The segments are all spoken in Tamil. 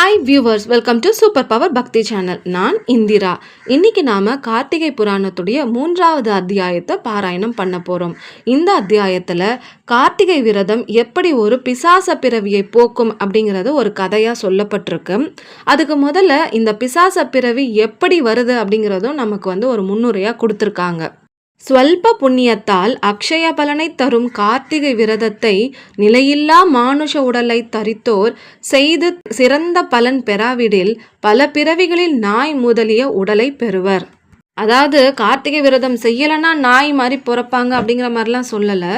Hi viewers welcome to super power Bhakti channel நான் இந்திரா. இன்னைக்கு நாம் கார்த்திகை புராணத்துடைய மூன்றாவது அத்தியாயத்தை பாராயணம் பண்ண போகிறோம் இந்த அத்தியாயத்தில் கார்த்திகை விரதம் எப்படி ஒரு பிசாச பிறவியை போக்கும் அப்படிங்கிறது ஒரு கதையாக சொல்லப்பட்டிருக்கு. அதுக்கு முதல்ல இந்த பிசாச பிறவி எப்படி வருது அப்படிங்கிறதும் நமக்கு வந்து ஒரு முன்னுரையாக கொடுத்துருக்காங்க. ஸ்வல்ப புண்ணியத்தால் அக்ஷய பலனை தரும் கார்த்திகை விரதத்தை நிலையில்லா மானுஷ உடலை தரித்தோர் செய்து சிறந்த பலன் பெறாவிடில் பல பிறவிகளில் நாய் முதலிய உடலை பெறுவர். அதாவது கார்த்திகை விரதம் செய்யலைன்னா நாய் மாதிரி பிறப்பாங்க அப்படிங்கிற மாதிரிலாம் சொல்லலை.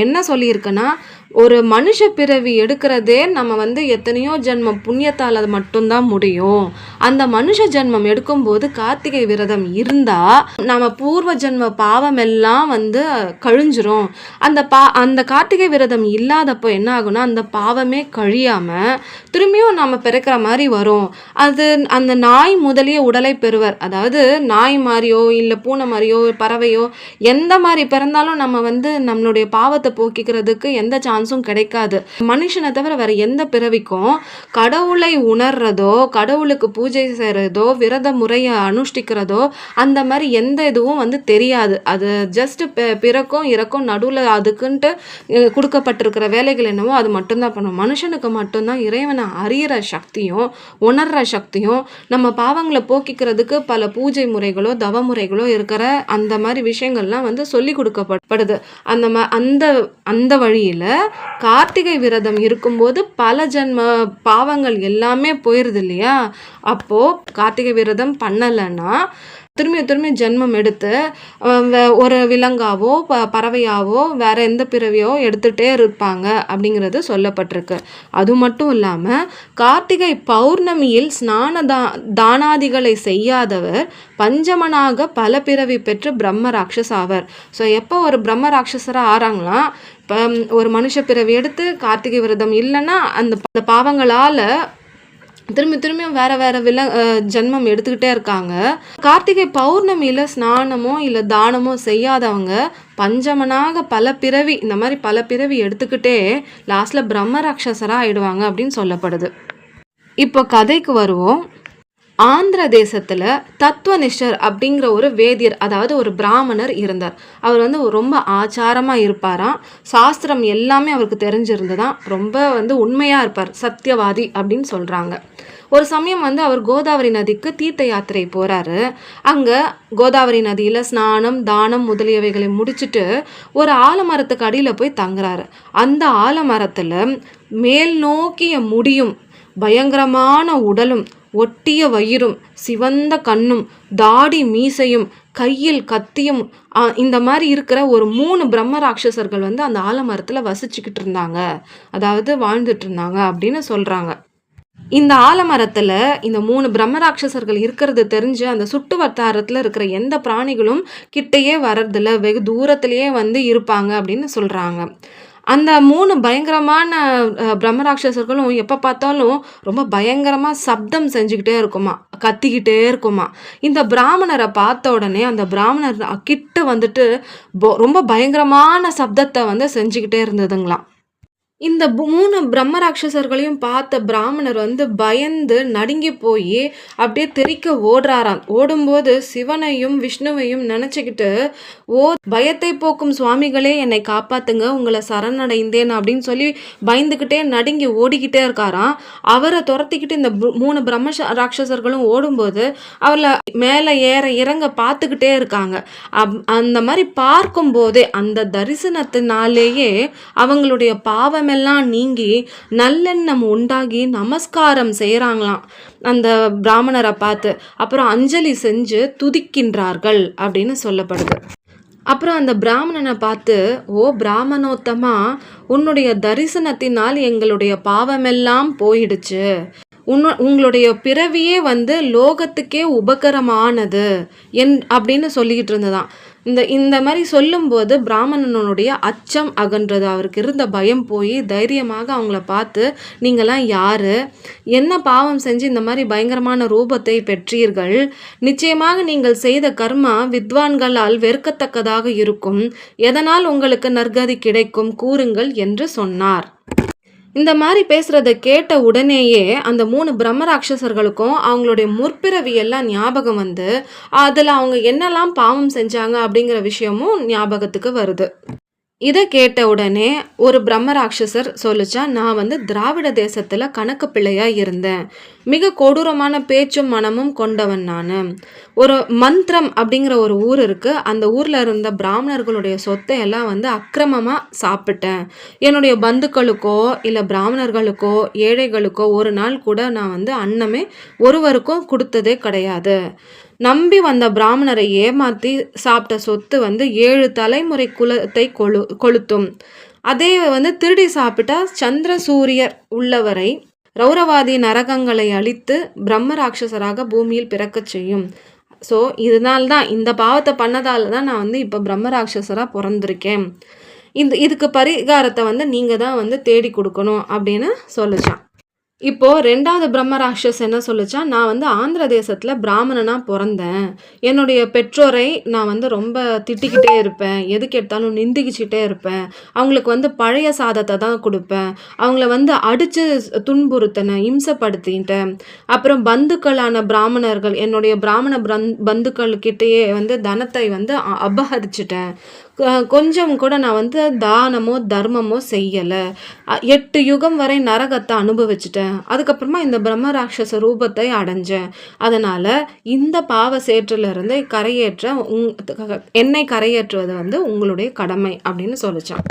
என்ன சொல்லியிருக்குன்னா ஒரு மனுஷ பிறவி எடுக்கிறதே நம்ம வந்து எத்தனையோ ஜென்மம் புண்ணியத்தால் அது மட்டும்தான் முடியும். அந்த மனுஷ ஜென்மம் எடுக்கும்போது கார்த்திகை விரதம் இருந்தால் நம்ம பூர்வ ஜென்ம பாவம் எல்லாம் வந்து கழிஞ்சிரும். அந்த பா அந்த கார்த்திகை விரதம் இல்லாதப்போ என்ன ஆகும்னா அந்த பாவமே கழியாமல் திரும்பியும் நம்ம பிறக்கிற மாதிரி வரும். அது அந்த நாய் முதலிய உடலை பெறுவர். அதாவது நாய் மாதிரியோ இல்லை பூனை மாதிரியோ பறவையோ எந்த மாதிரி பிறந்தாலும் நம்ம வந்து நம்மளுடைய பாவத்தை போக்கிக்கிறதுக்கு எந்த சான்ஸ் சான்ஸும் கிடைக்காது. மனுஷனை தவிர வேற எந்த பிறவிக்கும் கடவுளை உணர்றதோ கடவுளுக்கு பூஜை செய்கிறதோ விரத முறையை அனுஷ்டிக்கிறதோ அந்த மாதிரி எந்த இதுவும் வந்து தெரியாது. அது ஜஸ்ட் பிறக்கும் இறக்கும் நடுவில் அதுக்குன்ட்டு கொடுக்கப்பட்டிருக்கிற வேலைகள் என்னவோ அது மட்டும்தான் பண்ணும். மனுஷனுக்கு மட்டும்தான் இறைவனை அறியிற சக்தியும் உணர்ற சக்தியும் நம்ம பாவங்களை போக்கிக்கிறதுக்கு பல பூஜை முறைகளோ தவ முறைகளோ இருக்கிற அந்த மாதிரி விஷயங்கள்லாம் வந்து சொல்லி கொடுக்கப்படுது அந்த ம அந்த அந்த வழியில் கார்த்திகை விரதம் இருக்கும்போது பல ஜென்ம பாவங்கள் எல்லாமே போயிடுது இல்லையா அப்போது கார்த்திகை விரதம் பண்ணலைன்னா திரும்பி திரும்பி ஜென்மம் எடுத்து ஒரு விலங்காவோ ப பறவையாவோ வேற எந்த பிறவியோ எடுத்துகிட்டே இருப்பாங்க அப்படிங்கிறது சொல்லப்பட்டிருக்கு. அது மட்டும் இல்லாமல் கார்த்திகை பௌர்ணமியில் ஸ்நான தா தானாதிகளை செய்யாதவர் பஞ்சமனாக பல பிறவி பெற்று பிரம்ம ராட்சஸ் ஆவர் ஸோ எப்போ ஒரு பிரம்ம ராட்சஸராக ஆறாங்களாம் ஒரு மனுஷ பிறவி எடுத்து கார்த்திகை விரதம் இல்லைன்னா அந்த அந்த பாவங்களால் திரும்பி திரும்பியும் வேற வேற வில ஜென்மம் எடுத்துக்கிட்டே இருக்காங்க. கார்த்திகை பௌர்ணமியில ஸ்நானமோ இல்லை தானமோ செய்யாதவங்க பஞ்சமனாக பல பிறவி இந்த மாதிரி பல பிறவி எடுத்துக்கிட்டே லாஸ்ட்ல பிரம்ம ராட்சசராக ஆயிடுவாங்க அப்படின்னு சொல்லப்படுது. இப்போ கதைக்கு வருவோம். ஆந்திர தேசத்தில் தத்துவனிஷ்டர் அப்படிங்கிற ஒரு வேதியர் அதாவது ஒரு பிராமணர் இருந்தார். அவர் வந்து ரொம்ப ஆச்சாரமாக இருப்பாராம். சாஸ்திரம் எல்லாமே அவருக்கு தெரிஞ்சிருந்ததான் ரொம்ப வந்து உண்மையாக இருப்பார் சத்தியவாதி அப்படின்னு சொல்கிறாங்க ஒரு சமயம் வந்து அவர் கோதாவரி நதிக்கு தீர்த்த யாத்திரை போகிறாரு அங்கே கோதாவரி நதியில் ஸ்நானம் தானம் முதலியவைகளை முடிச்சிட்டு ஒரு ஆலமரத்துக்கு அடியில் போய் தங்குறாரு. அந்த ஆலமரத்தில் மேல் நோக்கிய முடியும் பயங்கரமான உடலும் ஒட்டிய வயிறும் சிவந்த கண்ணும் தாடி மீசையும் கையில் கத்தியும் இந்த மாதிரி இருக்கிற ஒரு மூணு பிரம்ம ராட்சசர்கள் வந்து அந்த ஆலமரத்தில் வசிச்சுக்கிட்டு இருந்தாங்க. அதாவது வாழ்ந்துட்டு இருந்தாங்க அப்படின்னு சொல்கிறாங்க இந்த ஆலமரத்தில் இந்த மூணு பிரம்ம ராட்சசர்கள் இருக்கிறது தெரிஞ்சு அந்த சுட்டு வட்டாரத்தில் இருக்கிற எந்த பிராணிகளும் கிட்டேயே வர்றதில்ல. வெகு தூரத்திலேயே வந்து இருப்பாங்க அப்படின்னு சொல்கிறாங்க அந்த மூணு பயங்கரமான அஹ், எப்போ பார்த்தாலும் ரொம்ப பயங்கரமாக சப்தம் செஞ்சுக்கிட்டே இருக்குமா கத்திக்கிட்டே இருக்குமா. இந்த பிராமணரை பார்த்த உடனே அந்த பிராமணர் கிட்ட வந்துட்டு பொ- ரொம்ப பயங்கரமான சப்தத்தை வந்து செஞ்சுக்கிட்டே இருந்ததுங்களாம். இந்த பு- மூணு பிரம்ம ராட்சசர்களையும் பார்த்த பிராமணர் வந்து பயந்து நடுங்கி போய் அப்படியே தெறிக்க ஓடுறாராம். ஓடும்போது சிவனையும் விஷ்ணுவையும் நினச்சிக்கிட்டு ஓ பயத்தை போக்கும் சுவாமிகளே என்னை காப்பாத்துங்க உங்களை சரணடைந்தேன் அப்படின்னு சொல்லி பயந்துக்கிட்டே நடுங்கி ஓடிக்கிட்டே இருக்காராம். அவரை துரத்திக்கிட்டு இந்த பு- மூணு பிரம்ம ச- ராட்சசர்களும் ஓடும்போது அவளை மேலே ஏற இறங்க பார்த்துக்கிட்டே இருக்காங்க. அப்- அந்த மாதிரி பார்க்கும்போதே அந்த தரிசனத்தினாலேயே அவங்களுடைய பாவம் பாவமெல்லாம் நீங்கி நல்லெண்ணம் உண்டாகி நமஸ்காரம் செய்கிறாங்களாம் அந்த பிராமணரை பார்த்து அப்புறம் அஞ்சலி செஞ்சு துதிக்கின்றார்கள் அப்படின்னு சொல்லப்படுது. அப்புறம் அந்த பிராமணனை பார்த்து ஓ பிராமணோத்தமா உன்னுடைய தரிசனத்தினால் எங்களுடைய பாவமெல்லாம் போயிடுச்சு. உன்னு உங்களுடைய பிறவியே வந்து லோகத்துக்கே உபகரமானது என் அப்படின்னு சொல்லிக்கிட்டு இருந்ததான் இந்த இந்த மாதிரி சொல்லும்போது பிராமணனுடைய அச்சம் அகன்றது அவருக்கு இருந்த பயம் போய் தைரியமாக அவங்கள பார்த்து நீங்களாம் யாரு? என்ன பாவம் செஞ்சு இந்த மாதிரி பயங்கரமான ரூபத்தை பெற்றீர்கள்? நிச்சயமாக நீங்கள் செய்த கர்மா வித்வான்களால் வெறுக்கத்தக்கதாக இருக்கும். எதனால் உங்களுக்கு நற்கதி கிடைக்கும்? கூறுங்கள் என்று சொன்னார். இந்த மாதிரி பேசுகிறத கேட்ட உடனேயே அந்த மூணு பிரம்ம ராட்சசர்களுக்கும் அவங்களுடைய முற்பிறவி எல்லாம் ஞாபகம் வந்து அதில் அவங்க என்னெல்லாம் பாவம் செஞ்சாங்க அப்படிங்கிற விஷயமும் ஞாபகத்துக்கு வருது. இதை கேட்ட உடனே ஒரு பிரம்ம ராட்சசர் சொல்லுச்சா நான் வந்து திராவிட தேசத்தில் கணக்கு பிள்ளையாக இருந்தேன். மிக கொடூரமான பேச்சும் மனமும் கொண்டவன் நான். ஒரு மந்திரம் அப்படிங்கிற ஒரு ஊர் இருக்குது அந்த ஊரில் இருந்த பிராமணர்களுடைய சொத்தை எல்லாம் வந்து அக்கிரமமாக சாப்பிட்டேன். என்னுடைய பந்துக்களுக்கோ இல்லை பிராமணர்களுக்கோ ஏழைகளுக்கோ ஒரு நாள் கூட நான் வந்து அன்னமே ஒருவருக்கும் கொடுத்ததே கிடையாது. நம்பி வந்த பிராமணரை ஏமாற்றி சாப்பிட்ட சொத்து வந்து ஏழு தலைமுறை குலத்தை கொழு கொளுத்தும். அதே வந்து திருடி சாப்பிட்டா சந்திர சூரியர் உள்ளவரை ரௌரவாதி நரகங்களை அழித்து பிரம்ம ராட்சசராக பூமியில் பிறக்கச் செய்யும். ஸோ இதனால தான் இந்த பாவத்தை பண்ணதால தான் நான் வந்து இப்போ பிரம்ம ராட்சசராக பிறந்திருக்கேன். இந்த இதுக்கு பரிகாரத்தை வந்து நீங்கள் தான் வந்து தேடி கொடுக்கணும் அப்படின்னு சொல்லிச்சான் இப்போ ரெண்டாவது பிரம்ம ராட்சஸ் என்ன சொல்லுச்சா? நான் வந்து ஆந்திர தேசத்தில் பிராமணனா பிறந்தேன். என்னுடைய பெற்றோரை நான் வந்து ரொம்ப திட்டிக்கிட்டே இருப்பேன். எதுக்கு எடுத்தாலும் நிந்திக்கிச்சிட்டே இருப்பேன். அவங்களுக்கு வந்து பழைய சாதத்தை தான் கொடுப்பேன். அவங்கள வந்து அடித்து துன்புறுத்தினேன் இம்சப்படுத்திட்டேன். அப்புறம் பந்துக்களான பிராமணர்கள் என்னுடைய பிராமண பிரந் பந்துக்கள் கிட்டேயே வந்து தனத்தை வந்து அபகரிச்சிட்டேன். கொஞ்சம் கூட நான் வந்து தானமோ தர்மமோ செய்யலை. எட்டு யுகம் வரை நரகத்தை அனுபவிச்சிட்டேன். அதுக்கப்புறமா இந்த பிரம்ம ராட்சச ரூபத்தை அடைஞ்சேன். அதனால் இந்த பாவ சேற்றிலிருந்து கரையேற்ற உங் என்னை கரையேற்றுவது வந்து உங்களுடைய கடமை அப்படின்னு சொல்லிச்சான்.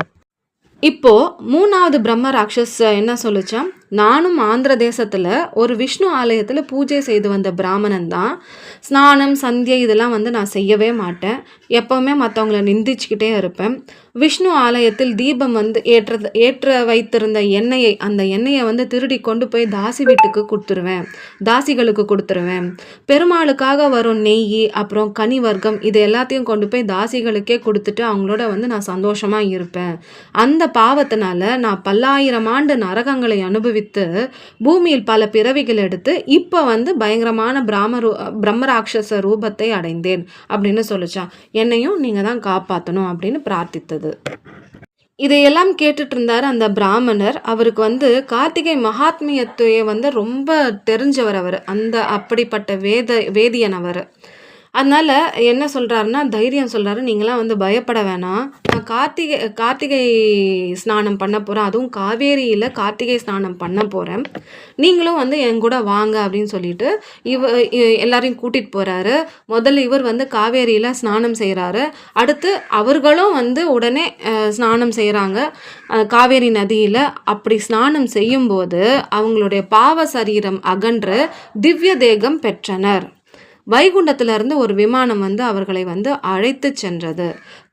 இப்போது மூணாவது பிரம்ம ராட்சஸ் என்ன சொல்லுச்சான்? நானும் ஆந்திர தேசத்தில் ஒரு விஷ்ணு ஆலயத்தில் பூஜை செய்து வந்த பிராமணன் தான் ஸ்நானம் சந்தியை இதெல்லாம் வந்து நான் செய்யவே மாட்டேன். எப்போவுமே மற்றவங்கள நிந்திச்சுக்கிட்டே இருப்பேன். விஷ்ணு ஆலயத்தில் தீபம் வந்து ஏற்ற ஏற்ற வைத்திருந்த எண்ணெயை அந்த எண்ணெயை வந்து திருடி கொண்டு போய் தாசி வீட்டுக்கு கொடுத்துருவேன். தாசிகளுக்கு கொடுத்துருவேன். பெருமாளுக்காக வரும் நெய் அப்புறம் கனி வர்க்கம் இது எல்லாத்தையும் கொண்டு போய் தாசிகளுக்கே கொடுத்துட்டு அவங்களோட வந்து நான் சந்தோஷமாக இருப்பேன். அந்த பாவத்தினால நான் பல்லாயிரம் ஆண்டு நரகங்களை அனுபவி அனுபவித்து பூமியில் பல பிறவிகள் எடுத்து இப்போ வந்து பயங்கரமான பிராம ரூ பிரம்மராட்சச ரூபத்தை அடைந்தேன் அப்படின்னு சொல்லிச்சான். என்னையும் நீங்கள் தான் காப்பாற்றணும் அப்படின்னு பிரார்த்தித்தது. இதையெல்லாம் கேட்டுட்டு இருந்தார் அந்த பிராமணர். அவருக்கு வந்து கார்த்திகை மகாத்மியத்தையே வந்து ரொம்ப தெரிஞ்சவர் அவர். அந்த அப்படிப்பட்ட வேத வேதியன் அவர். அதனால் என்ன சொல்கிறாருன்னா தைரியம் சொல்கிறாரு நீங்களாம் வந்து பயப்பட வேணாம். நான் கார்த்திகை கார்த்திகை ஸ்நானம் பண்ண போகிறேன் அதுவும் காவேரியில் கார்த்திகை ஸ்நானம் பண்ண போகிறேன் நீங்களும் வந்து என் கூட வாங்க அப்படின்னு சொல்லிட்டு இவ இ- எல்லாரையும் கூட்டிகிட்டு போகிறாரு முதல்ல இவர் வந்து காவேரியில் ஸ்நானம் செய்கிறாரு அடுத்து அவர்களும் வந்து உடனே ஸ்நானம் செய்கிறாங்க காவேரி நதியில். அப்படி ஸ்நானம் செய்யும்போது அவங்களுடைய பாவ சரீரம் அகன்று திவ்ய தேகம் பெற்றனர். வைகுண்டத்திலிருந்து ஒரு விமானம் வந்து அவர்களை வந்து அழைத்து சென்றது.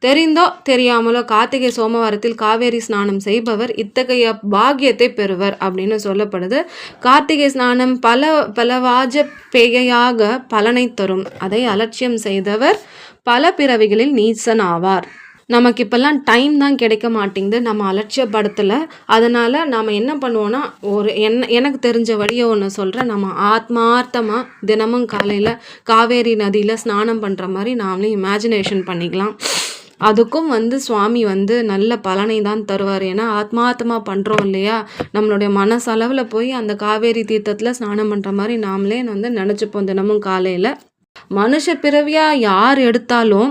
தெரிந்தோ தெரியாமலோ கார்த்திகை சோமவாரத்தில் காவேரி ஸ்நானம் செய்பவர் இத்தகைய பாக்கியத்தை பெறுவர் அப்படின்னு சொல்லப்படுது. கார்த்திகை ஸ்நானம் பல பலவாஜ பேயாக பலனை தரும். அதை அலட்சியம் செய்தவர் பல பிறவிகளில் நீசன் ஆவார் நமக்கு இப்போல்லாம் டைம் தான் கிடைக்க மாட்டேங்குது. நம்ம அலட்சியப்படுத்தலை. அதனால் நாம் என்ன பண்ணுவோன்னா ஒரு என்ன எனக்கு தெரிஞ்ச வழியை ஒன்று சொல்கிறேன் நம்ம ஆத்மார்த்தமாக தினமும் காலையில் காவேரி நதியில் ஸ்நானம் பண்ணுற மாதிரி நாமளே இமேஜினேஷன் பண்ணிக்கலாம். அதுக்கும் வந்து சுவாமி வந்து நல்ல பலனை தான் தருவார். ஏன்னா ஆத்மார்த்தமாக பண்ணுறோம் இல்லையா? நம்மளுடைய மனசளவில் போய் அந்த காவேரி தீர்த்தத்தில் ஸ்நானம் பண்ணுற மாதிரி நாமளே வந்து நினச்சிப்போம் தினமும் காலையில். மனுஷ பிறவியாக யார் எடுத்தாலும்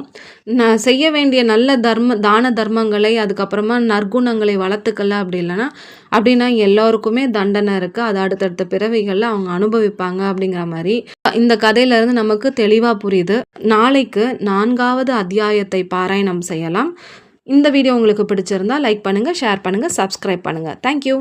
நான் செய்ய வேண்டிய நல்ல தர்ம தான தர்மங்களை அதுக்கப்புறமா நற்குணங்களை வளர்த்துக்கல அப்படி இல்லைன்னா அப்படின்னா எல்லோருக்குமே தண்டனை இருக்குது அது அடுத்தடுத்த பிறவிகளில் அவங்க அனுபவிப்பாங்க அப்படிங்கிற மாதிரி. இந்த கதையிலேருந்து நமக்கு தெளிவாக புரியுது. நாளைக்கு நான்காவது அத்தியாயத்தை பாராயணம் செய்யலாம். இந்த வீடியோ உங்களுக்கு பிடிச்சிருந்தா லைக் பண்ணுங்கள் ஷேர் பண்ணுங்கள் சப்ஸ்கிரைப் பண்ணுங்கள் தேங்க்யூ